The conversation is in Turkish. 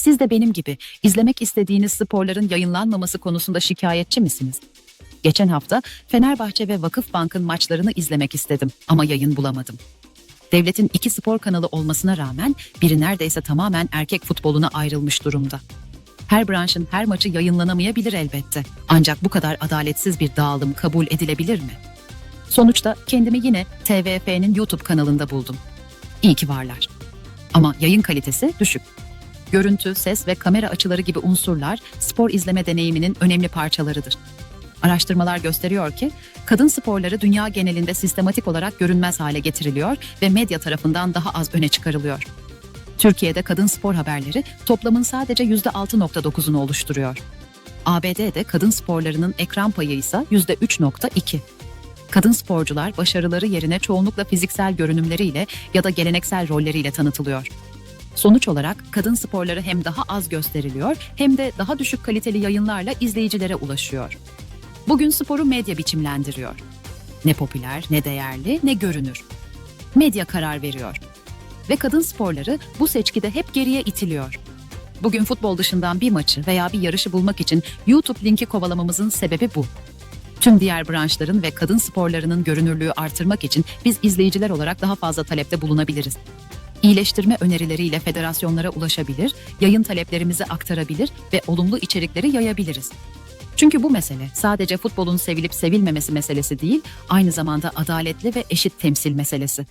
Siz de benim gibi izlemek istediğiniz sporların yayınlanmaması konusunda şikayetçi misiniz? Geçen hafta Fenerbahçe ve Vakıfbank'ın maçlarını izlemek istedim ama yayın bulamadım. Devletin iki spor kanalı olmasına rağmen biri neredeyse tamamen erkek futboluna ayrılmış durumda. Her branşın her maçı yayınlanamayabilir elbette. Ancak bu kadar adaletsiz bir dağılım kabul edilebilir mi? Sonuçta kendimi yine TVF'nin YouTube kanalında buldum. İyi ki varlar. Ama yayın kalitesi düşük. Görüntü, ses ve kamera açıları gibi unsurlar spor izleme deneyiminin önemli parçalarıdır. Araştırmalar gösteriyor ki kadın sporları dünya genelinde sistematik olarak görünmez hale getiriliyor ve medya tarafından daha az öne çıkarılıyor. Türkiye'de kadın spor haberleri toplamın sadece %6.9'unu oluşturuyor. ABD'de kadın sporlarının ekran payı ise %3.2. Kadın sporcular başarıları yerine çoğunlukla fiziksel görünümleriyle ya da geleneksel rolleriyle tanıtılıyor. Sonuç olarak kadın sporları hem daha az gösteriliyor hem de daha düşük kaliteli yayınlarla izleyicilere ulaşıyor. Bugün sporu medya biçimlendiriyor. Ne popüler, ne değerli, ne görünür. Medya karar veriyor. Ve kadın sporları bu seçkide hep geriye itiliyor. Bugün futbol dışından bir maçı veya bir yarışı bulmak için YouTube linki kovalamamızın sebebi bu. Tüm diğer branşların ve kadın sporlarının görünürlüğü artırmak için biz izleyiciler olarak daha fazla talepte bulunabiliriz. İyileştirme önerileriyle federasyonlara ulaşabilir, yayın taleplerimizi aktarabilir ve olumlu içerikleri yayabiliriz. Çünkü bu mesele sadece futbolun sevilip sevilmemesi meselesi değil, aynı zamanda adaletli ve eşit temsil meselesi.